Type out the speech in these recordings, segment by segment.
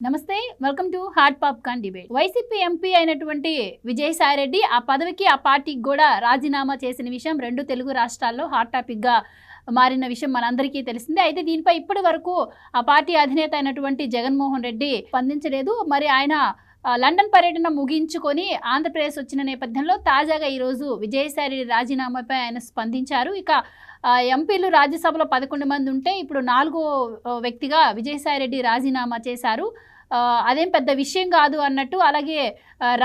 నమస్తే welcome to heart popcorn debate YCP MP అయినటువంటి విజయసాయిరెడ్డి ఆ పదవికి ఆ పార్టీకి కూడా రాజీనామా చేసిన విషయం రెండు తెలుగు రాష్ట్రాల్లో హాట్ టాపిక్గా మారిన విషయం మనందరికీ తెలిసిందే. అయితే దీనిపై ఇప్పటి వరకు ఆ పార్టీ అధినేత అయినటువంటి జగన్మోహన్ రెడ్డి స్పందించలేదు. మరి ఆయన లండన్ పర్యటన ముగించుకొని ఆంధ్రప్రదేశ్ వచ్చిన నేపథ్యంలో తాజాగా ఈరోజు విజయసాయి రాజీనామాపై ఆయన స్పందించారు. ఇక ఎంపీలు రాజ్యసభలో పదకొండు మంది ఉంటే ఇప్పుడు నాలుగో వ్యక్తిగా విజయసాయి రెడ్డి రాజీనామా చేశారు. అదేం పెద్ద విషయం కాదు అన్నట్టు అలాగే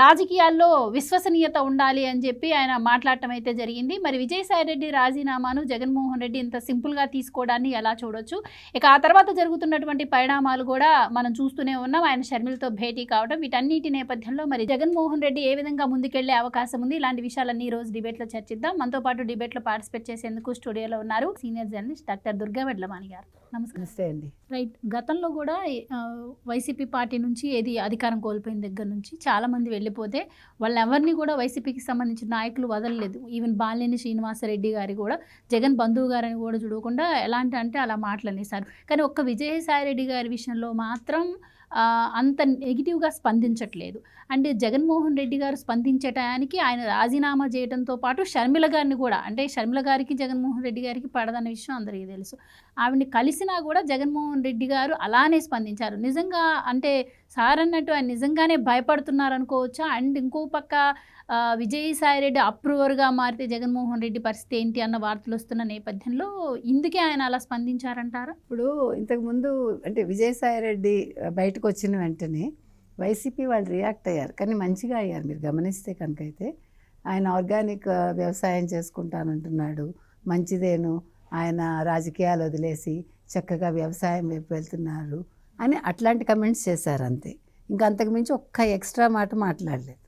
రాజకీయాల్లో విశ్వసనీయత ఉండాలి అని చెప్పి ఆయన మాట్లాడటం అయితే జరిగింది. మరి విజయసాయి రెడ్డి రాజీనామాను జగన్మోహన్ రెడ్డి ఇంత సింపుల్గా తీసుకోవడాన్ని ఎలా చూడొచ్చు? ఇక ఆ తర్వాత జరుగుతున్నటువంటి పరిణామాలు కూడా మనం చూస్తూనే ఉన్నాం. ఆయన షర్మిలతో భేటీ కావడం వీటన్నిటి నేపథ్యంలో మరి జగన్మోహన్ రెడ్డి ఏ విధంగా ముందుకెళ్ళే అవకాశం ఉంది? ఇలాంటి విషయాలన్నీ ఈ రోజు డిబేట్లో చర్చిద్దాం. మనతో పాటు డిబేట్లో పార్టిసిపేట్ చేసేందుకు స్టూడియోలో ఉన్నారు senior journalist doctor Durga Vedlamani గారు. నమస్తే అండి. రైట్. గతంలో కూడా వైసీపీ పార్టీ నుంచి ఏది అధికారం కోల్పోయిన దగ్గర నుంచి చాలా మంది వెళ్ళిపోతే వాళ్ళని ఎవరిని కూడా వైసీపీకి సంబంధించిన నాయకులు వదలలేదు. ఈవెన్ బాలినేని శ్రీనివాసరెడ్డి గారి కూడా జగన్ బంధువు గారని కూడా చూడకుండా ఎలాంటి అంటే అలా మాటలనేసారు కానీ ఒక్క విజయసాయిరెడ్డి గారి విషయంలో మాత్రం అంత నెగిటివ్గా స్పందించట్లేదు. అండ్ జగన్మోహన్ రెడ్డి గారు స్పందించటానికి ఆయన రాజీనామా చేయడంతో పాటు షర్మిల గారిని కూడా అంటే షర్మిల గారికి జగన్మోహన్ రెడ్డి గారికి పడదన్న విషయం అందరికీ తెలుసు. ఆవిడని కలిసినా కూడా జగన్మోహన్ రెడ్డి గారు అలానే స్పందించారు. నిజంగా అంటే సార్ అన్నట్టు ఆయన నిజంగానే భయపడుతున్నారు అనుకోవచ్చా అండ్ ఇంకో పక్క ఆ, విజయసాయి రెడ్డి అప్రూవర్గా మారితే జగన్మోహన్ రెడ్డి పరిస్థితి ఏంటి అన్న వార్తలు వస్తున్న నేపథ్యంలో ఇందుకే ఆయన అలా స్పందించారంటారా? ఇప్పుడు ఇంతకుముందు అంటే విజయసాయిరెడ్డి బయటకు వచ్చిన వెంటనే వైసీపీ వాళ్ళు రియాక్ట్ అయ్యారు. కానీ మంచిగా అయ్యారు మీరు గమనిస్తే కనుక అయితే ఆయన ఆర్గానిక్ వ్యవసాయం చేసుకుంటానంటున్నాడు. మంచిదేను ఆయన రాజకీయాలు వదిలేసి చక్కగా వ్యవసాయం వైపు వెళ్తున్నారు అని అట్లాంటి కమెంట్స్ చేశారు అంతే. ఇంకా అంతకుమించి ఒక్క ఎక్స్ట్రా మాట మాట్లాడలేదు.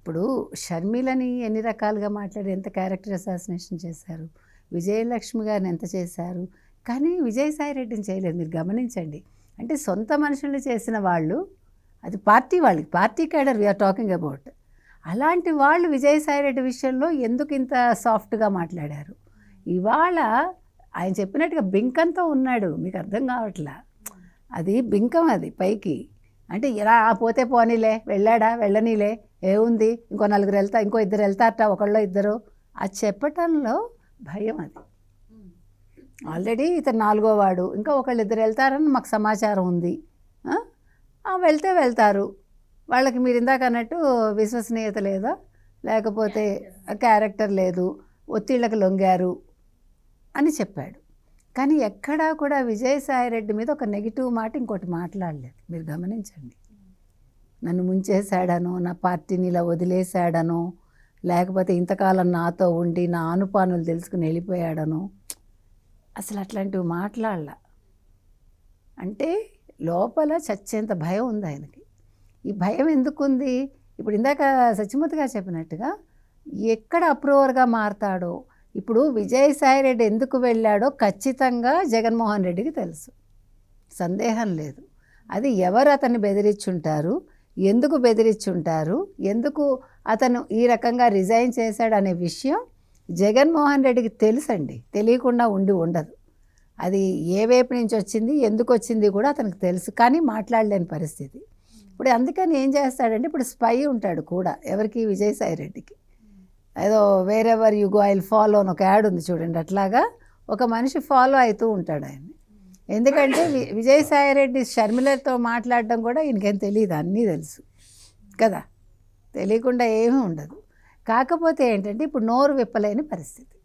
ఇప్పుడు షర్మిలని ఎన్ని రకాలుగా మాట్లాడి ఎంత క్యారెక్టర్ అసాసినేషన్ చేశారు? విజయలక్ష్మి గారిని ఎంత చేశారు? కానీ విజయసాయి రెడ్డిని చేయలేదు మీరు గమనించండి. అంటే సొంత మనుషుల్ని చేసిన వాళ్ళు అది పార్టీ వాళ్ళకి party cadre we're talking about అలాంటి వాళ్ళు విజయసాయి రెడ్డి విషయంలో ఎందుకు ఇంత సాఫ్ట్గా మాట్లాడారు? ఇవాళ ఆయన చెప్పినట్టుగా బింకంతో ఉన్నాడు మీకు అర్థం కావట్లా? అది బింకం అది పైకి. అంటే ఇలా "ఆ, పోతే పోనీలే వెళ్ళాడా వెళ్ళనీలే? ఏముంది? ఇంకో నలుగురు వెళ్తా ఇంకో ఇద్దరు వెళ్తారట ఒకళ్ళో ఇద్దరు. అది చెప్పటంలో భయం అది. ఆల్రెడీ ఇతను నాలుగో వాడు. ఇంకా ఒకళ్ళు ఇద్దరు వెళ్తారని మాకు సమాచారం ఉంది. వెళ్తే వెళ్తారు. వాళ్ళకి మీరు ఇందాక అన్నట్టు విశ్వసనీయత లేదా? లేకపోతే క్యారెక్టర్. లేదు. ఒత్తిళ్ళకి లొంగారు అని చెప్పాడు. కానీ ఎక్కడా కూడా విజయసాయిరెడ్డి మీద ఒక నెగిటివ్ మాట ఇంకోటి మాట్లాడలేదు. మీరు గమనించండి. నన్ను ముంచేశాడనో నా పార్టీని ఇలా వదిలేశాడనో లేకపోతే ఇంతకాలం నాతో ఉండి నా ఆనుపానులు తెలుసుకుని వెళ్ళిపోయాడనో అసలు అట్లాంటివి మాట్లాడాల. అంటే లోపల చచ్చేంత భయం ఉంది ఆయనకి. ఈ భయం ఎందుకుంది? ఇప్పుడు ఇందాక సత్యమూర్తి చెప్పినట్టుగా ఎక్కడ అప్రూవర్గా మారతాడో ఇప్పుడు విజయసాయి రెడ్డి ఎందుకు వెళ్ళాడో ఖచ్చితంగా జగన్మోహన్ రెడ్డికి తెలుసు. సందేహం లేదు. అది ఎవరు అతన్ని బెదిరించుంటారు ఎందుకు బెదిరించుంటారు ఎందుకు అతను ఈ రకంగా రిజైన్ చేశాడు అనే విషయం జగన్మోహన్ రెడ్డికి తెలుసండి. తెలియకుండా ఉండి ఉండదు. అది ఏ వైపు నుంచి వచ్చింది ఎందుకు వచ్చింది కూడా అతనికి తెలుసు కానీ మాట్లాడలేని పరిస్థితి. ఇప్పుడు అందుకని ఏం చేస్తాడంటే ఇప్పుడు స్పై ఉంటాడు కూడా ఎవరికి? విజయసాయి రెడ్డికి. ఏదో wherever you go I'll follow అని ఒక యాడ్ ఉంది చూడండి అట్లాగా ఒక మనిషి ఫాలో అవుతూ ఉంటాడు ఆయన్ని. ఎందుకంటే వి విజయసాయి రెడ్డి షర్మిలతో మాట్లాడడం కూడా ఈయనకేం తెలియదు అన్నీ తెలుసు. కదా? తెలియకుండా ఏమీ ఉండదు. కాకపోతే ఏంటంటే ఇప్పుడు నోరు విప్పలేని పరిస్థితి.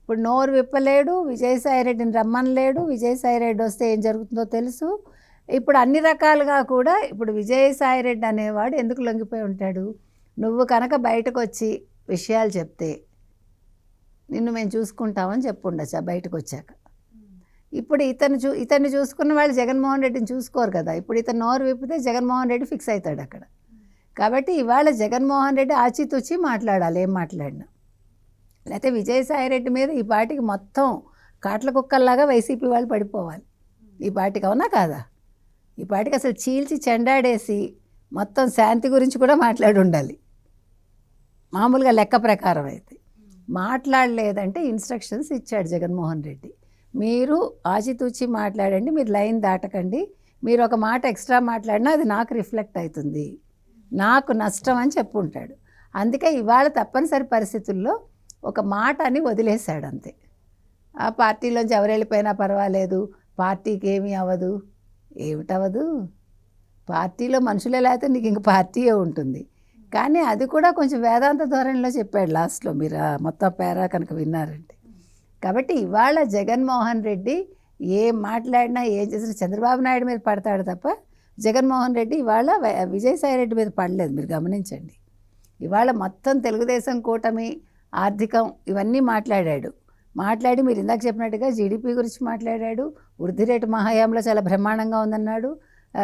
ఇప్పుడు నోరు విప్పలేడు విజయసాయి రెడ్డిని రమ్మనలేడు విజయసాయి రెడ్డి వస్తే ఏం జరుగుతుందో తెలుసు. ఇప్పుడు అన్ని రకాలుగా కూడా ఇప్పుడు విజయసాయిరెడ్డి అనేవాడు ఎందుకు లొంగిపోయి ఉంటాడు? నువ్వు కనుక బయటకు వచ్చి విషయాలు చెప్తే నిన్ను మేము చూసుకుంటామని చెప్పుండొచ్చు బయటకు వచ్చాక ఇప్పుడు ఇతను చూ ఇతన్ని చూసుకున్న వాళ్ళు జగన్మోహన్ రెడ్డిని చూసుకోరు కదా. ఇప్పుడు ఇతను నోరు విప్పితే జగన్మోహన్ రెడ్డి ఫిక్స్ అవుతాడు అక్కడ. కాబట్టి ఇవాళ జగన్మోహన్ రెడ్డి ఆచితూచి మాట్లాడాలి ఏం మాట్లాడినా. లేకపోతే విజయసాయి రెడ్డి మీద ఈ పాటికి మొత్తం కాట్ల కుక్కల్లాగా వైసీపీ వాళ్ళు పడిపోవాలి. ఈ పాటికి అవునా కాదా? ఈ పాటికి అసలు చీల్చి చెండాడేసి మొత్తం శాంతి గురించి కూడా మాట్లాడి ఉండాలి. మామూలుగా లెక్క ప్రకారం అయితే. మాట్లాడలేదంటే ఇన్స్ట్రక్షన్స్ ఇచ్చాడు జగన్మోహన్ రెడ్డి. మీరు ఆచితూచి మాట్లాడండి మీరు లైన్ దాటకండి. మీరు ఒక మాట ఎక్స్ట్రా మాట్లాడినా అది నాకు రిఫ్లెక్ట్ అవుతుంది. నాకు నష్టం అని చెప్పుంటాడు. అందుకే ఇవాళ తప్పనిసరి పరిస్థితుల్లో ఒక మాట అని వదిలేశాడు అంతే ఆ పార్టీలోంచి ఎవరు వెళ్ళిపోయినా పర్వాలేదు. పార్టీకి ఏమీ అవ్వదు. ఏమిటవ్వదు? పార్టీలో మనుషులే లేకపోతే నీకు ఇంక పార్టీయే ఉంటుంది. కానీ అది కూడా కొంచెం వేదాంత ధోరణిలో చెప్పాడు లాస్ట్లో. మీరు మొత్తం పేరా కనుక విన్నారంటే. కాబట్టి ఇవాళ జగన్మోహన్ రెడ్డి ఏ మాట్లాడినా ఏం చేసినా చంద్రబాబు నాయుడు మీద పడతాడు తప్ప జగన్మోహన్ రెడ్డి ఇవాళ విజయసాయి రెడ్డి మీద పడలేదు. మీరు గమనించండి. ఇవాళ మొత్తం తెలుగుదేశం కూటమి ఆర్థికం ఇవన్నీ మాట్లాడాడు. మాట్లాడి మీరు ఇందాక చెప్పినట్టుగా జీడిపి గురించి మాట్లాడాడు. వృద్ధి రేటు మహాయాంలో చాలా బ్రహ్మాండంగా ఉందన్నాడు.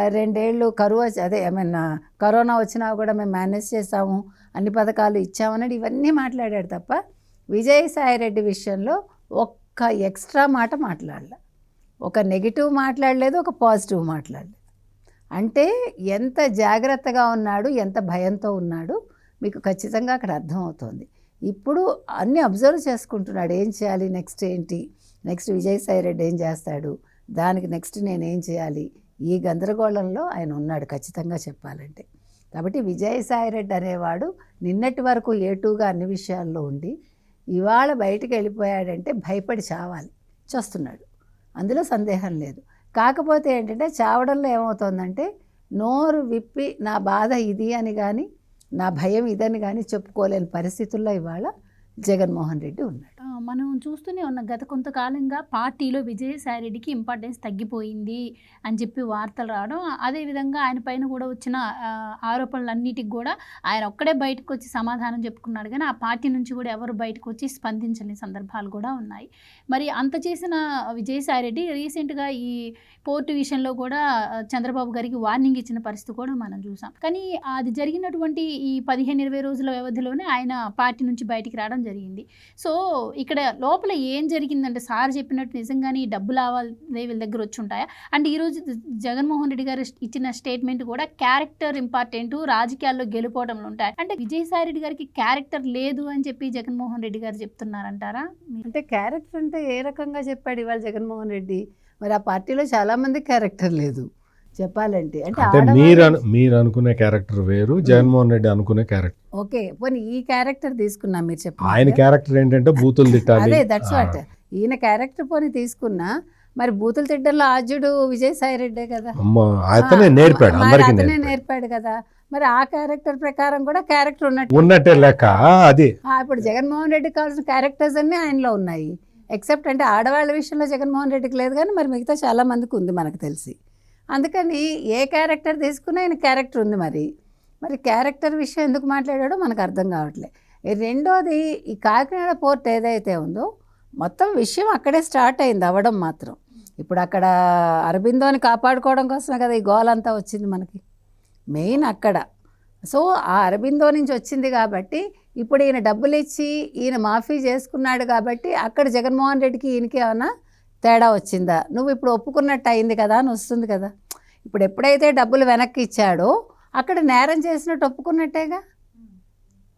రెండేళ్ళు కరువు వచ్చి- అదే ఐ మీన్ కరోనా వచ్చినా కూడా మేము మేనేజ్ చేసాము అన్ని పథకాలు ఇచ్చామన్నాడు ఇవన్నీ మాట్లాడాడు తప్ప విజయసాయి రెడ్డి విషయంలో ఒక్క ఎక్స్ట్రా మాట మాట్లాడలే. ఒక నెగిటివ్ మాట్లాడలేదు ఒక పాజిటివ్ మాట్లాడలేదు అంటే ఎంత జాగ్రత్తగా ఉన్నాడు ఎంత భయంతో ఉన్నాడు మీకు ఖచ్చితంగా అక్కడ అర్థమవుతోంది. ఇప్పుడు అన్నీ అబ్జర్వ్ చేసుకుంటున్నాడు ఏం చేయాలి నెక్స్ట్ ఏంటి? నెక్స్ట్ విజయసాయి రెడ్డి ఏం చేస్తాడు? దానికి నెక్స్ట్ నేనేం చేయాలి? ఈ గందరగోళంలో ఆయన ఉన్నాడు ఖచ్చితంగా చెప్పాలంటే. కాబట్టి విజయసాయి రెడ్డి అనేవాడు నిన్నటి వరకు ఏటూగా అన్ని విషయాల్లో ఉండి ఇవాళ బయటికి వెళ్ళిపోయాడంటే భయపడి చావాలి. చస్తున్నాడు. అందులో సందేహం లేదు. కాకపోతే ఏంటంటే చావడంలో ఏమవుతోందంటే నోరు విప్పి నా బాధ ఇది అని కానీ నా భయం ఇదని కానీ చెప్పుకోలేని పరిస్థితుల్లో ఇవాళ జగన్మోహన్ రెడ్డి ఉన్నాడు. మనం చూస్తూనే ఉన్న. గత కొంతకాలంగా పార్టీలో విజయసాయి రెడ్డికి ఇంపార్టెన్స్ తగ్గిపోయింది అని చెప్పి వార్తలు రావడం అదేవిధంగా ఆయన పైన కూడా వచ్చిన ఆరోపణలన్నిటికి కూడా ఆయన ఒక్కడే బయటకు వచ్చి సమాధానం చెప్పుకున్నాడు. కానీ ఆ పార్టీ నుంచి కూడా ఎవరు బయటకు వచ్చి స్పందించని సందర్భాలు కూడా ఉన్నాయి. మరి అంత చేసిన విజయసాయి రెడ్డి రీసెంట్గా ఈ పోర్టు విషయంలో కూడా చంద్రబాబు గారికి వార్నింగ్ ఇచ్చిన పరిస్థితి కూడా మనం చూసాం. కానీ అది జరిగినటువంటి ఈ పదిహేను ఇరవై రోజుల వ్యవధిలోనే ఆయన పార్టీ నుంచి బయటికి రావడం జరిగింది. సో ఇక్కడ లోపల ఏం జరిగిందంటే సార్ చెప్పినట్టు నిజంగానే ఈ డబ్బు లావాదేవీల దగ్గర వచ్చి ఉంటాయా? అండ్ ఈరోజు జగన్మోహన్ రెడ్డి గారు ఇచ్చిన స్టేట్మెంట్ కూడా క్యారెక్టర్ ఇంపార్టెంట్ రాజకీయాల్లో గెలుపోవడంలో ఉంటాయి. అంటే విజయసాయి రెడ్డి గారికి క్యారెక్టర్ లేదు అని చెప్పి జగన్మోహన్ రెడ్డి గారు చెప్తున్నారంటారా? అంటే క్యారెక్టర్ అంటే ఏ రకంగా చెప్పాడు ఇవాళ జగన్మోహన్ రెడ్డి? మరి ఆ పార్టీలో చాలా మంది క్యారెక్టర్ లేదు. చెప్పాలంటే. అంటే మీరు మీరు అనుకునే క్యారెక్టర్ వేరు జగన్మోహన్ రెడ్డి అనుకునే క్యారెక్టర్. ఓకే పోనీ ఈ క్యారెక్టర్ తీసుకున్నా మీరు చెప్పండి ఆయన క్యారెక్టర్ ఏంటంటే బూతులు తిట్టాలి. అదే దట్స్ వాట్ ఈయన క్యారెక్టర్ పోనీ తీసుకున్నా మరి బూతుల తిడ్డల్లో ఆద్యుడు విజయసాయి రెడ్డే కదా అతనే నేర్పాడు అతనే నేర్పాడు. కదా. మరి ఆ క్యారెక్టర్ ప్రకారం కూడా క్యారెక్టర్ ఉన్నట్టు. ఉన్నట్టే లెక్క అది. ఇప్పుడు జగన్మోహన్ రెడ్డికి కావాల్సిన క్యారెక్టర్స్ అన్నీ ఆయనలో ఉన్నాయి. ఎక్సెప్ట్ అంటే ఆడవాళ్ళ విషయంలో జగన్మోహన్ రెడ్డికి లేదు కానీ మరి మిగతా చాలా మందికి ఉంది మనకు తెలిసి. అందుకని ఏ క్యారెక్టర్ తీసుకున్నా ఆయన క్యారెక్టర్ ఉంది మరి. మరి క్యారెక్టర్ విషయం ఎందుకు మాట్లాడాడో మనకు అర్థం కావట్లే. రెండోది ఈ కాకినాడ పోర్ట్ ఏదైతే ఉందో మొత్తం విషయం అక్కడే స్టార్ట్ అయింది అవ్వడం మాత్రం. ఇప్పుడు అక్కడ అరబిందోని కాపాడుకోవడం కోసమే కదా ఈ గోల్ అంతా వచ్చింది మనకి. మెయిన్ అక్కడ. సో ఆ అరబిందో నుంచి వచ్చింది కాబట్టి ఇప్పుడు ఈయన డబ్బులు ఇచ్చి ఈయన మాఫీ చేసుకున్నాడు కాబట్టి అక్కడ జగన్మోహన్ రెడ్డికి ఈయనకి ఏమైనా తేడా వచ్చిందా? నువ్వు ఇప్పుడు ఒప్పుకున్నట్టు అయింది కదా అని వస్తుంది కదా. ఇప్పుడు ఎప్పుడైతే డబ్బులు వెనక్కి ఇచ్చాడో అక్కడ నేరం చేసినట్టు ఒప్పుకున్నట్టేగా?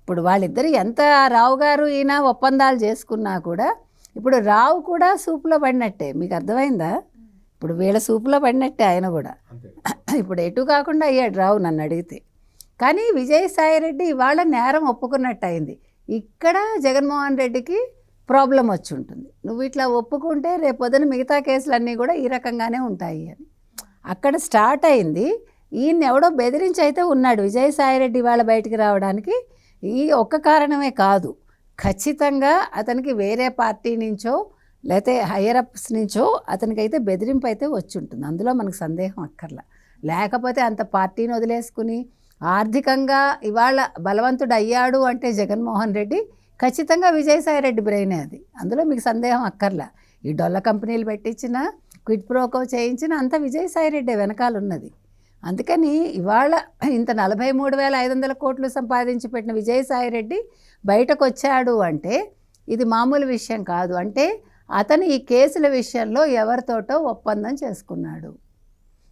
ఇప్పుడు వాళ్ళిద్దరు ఎంత రావు గారు ఈయన ఒప్పందాలు చేసుకున్నా కూడా ఇప్పుడు రావు కూడా సూపులో పడినట్టే. మీకు అర్థమైందా? ఇప్పుడు వీళ్ళ సూపులో పడినట్టే ఆయన కూడా. ఇప్పుడు ఎటు కాకుండా అయ్యాడు రావు నన్ను అడిగితే. కానీ విజయసాయి రెడ్డి ఇవాళ నేరం ఒప్పుకున్నట్టు అయింది. ఇక్కడ జగన్మోహన్ రెడ్డికి ప్రాబ్లం వచ్చి ఉంటుంది నువ్వు ఇట్లా ఒప్పుకుంటే రేపొద్దున మిగతా కేసులన్నీ కూడా ఈ రకంగానే ఉంటాయి అని. అక్కడ స్టార్ట్ అయింది. ఈయన ఎవడో బెదిరించి అయితే ఉన్నాడు విజయసాయి రెడ్డి ఇవాళ బయటికి రావడానికి. ఈ ఒక్క కారణమే కాదు. ఖచ్చితంగా అతనికి వేరే పార్టీ నుంచో లేకపోతే హయ్యర్ అప్స్ నుంచో అతనికైతే బెదిరింపు అయితే వచ్చి ఉంటుంది అందులో మనకు సందేహం అక్కర్లా. లేకపోతే అంత పార్టీని వదిలేసుకుని ఆర్థికంగా ఇవాళ బలవంతుడు అయ్యాడు అంటే జగన్మోహన్ రెడ్డి ఖచ్చితంగా విజయసాయి రెడ్డి బ్రెయినే అది. అందులో మీకు సందేహం అక్కర్లా. ఈ డొల్ల కంపెనీలు పెట్టించిన క్విట్ ప్రోకో చేయించిన అంత విజయసాయిరెడ్డి వెనకాల ఉన్నది అందుకని ఇవాళ ఇంత నలభై మూడు వేల ఐదు వందల కోట్లు సంపాదించి పెట్టిన విజయసాయి రెడ్డి బయటకు వచ్చాడు అంటే ఇది మామూలు విషయం కాదు. అంటే అతను ఈ కేసుల విషయంలో ఎవరితోటో ఒప్పందం చేసుకున్నాడు.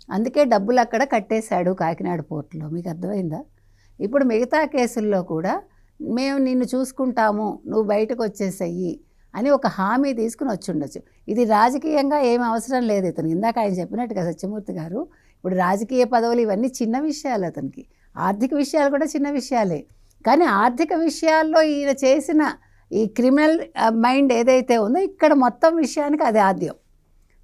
అందుకే డబ్బులు అక్కడ కట్టేశాడు కాకినాడ పోర్టులో. మీకు అర్థమైందా? ఇప్పుడు మిగతా కేసుల్లో కూడా మేము నిన్ను చూసుకుంటాము నువ్వు బయటకు వచ్చేసయ్యి అని ఒక హామీ తీసుకుని వచ్చిండొచ్చు. ఇది రాజకీయంగా ఏం అవసరం లేదు ఇతను. ఇందాక ఆయన చెప్పినట్టుగా సత్యమూర్తి గారు ఇప్పుడు రాజకీయ పదవులు ఇవన్నీ చిన్న విషయాలు అతనికి. ఆర్థిక విషయాలు కూడా చిన్న విషయాలే. కానీ ఆర్థిక విషయాల్లో ఈయన చేసిన ఈ క్రిమినల్ మైండ్ ఏదైతే ఉందో ఇక్కడ మొత్తం విషయానికి అది ఆద్యం.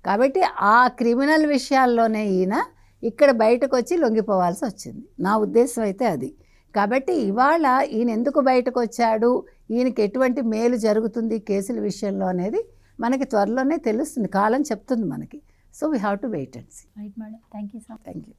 కాబట్టి ఆ క్రిమినల్ విషయాల్లోనే ఈయన ఇక్కడ బయటకు వచ్చి లొంగిపోవాల్సి వచ్చింది. నా ఉద్దేశం అయితే అది. కాబట్టి ఇవాళ ఈయన ఎందుకు బయటకు వచ్చాడు ఈయనకి ఎటువంటి మేలు జరుగుతుంది కేసుల విషయంలో అనేది మనకి త్వరలోనే తెలుస్తుంది. కాలం చెప్తుంది మనకి. So we have to wait and see right madam thank you so thank you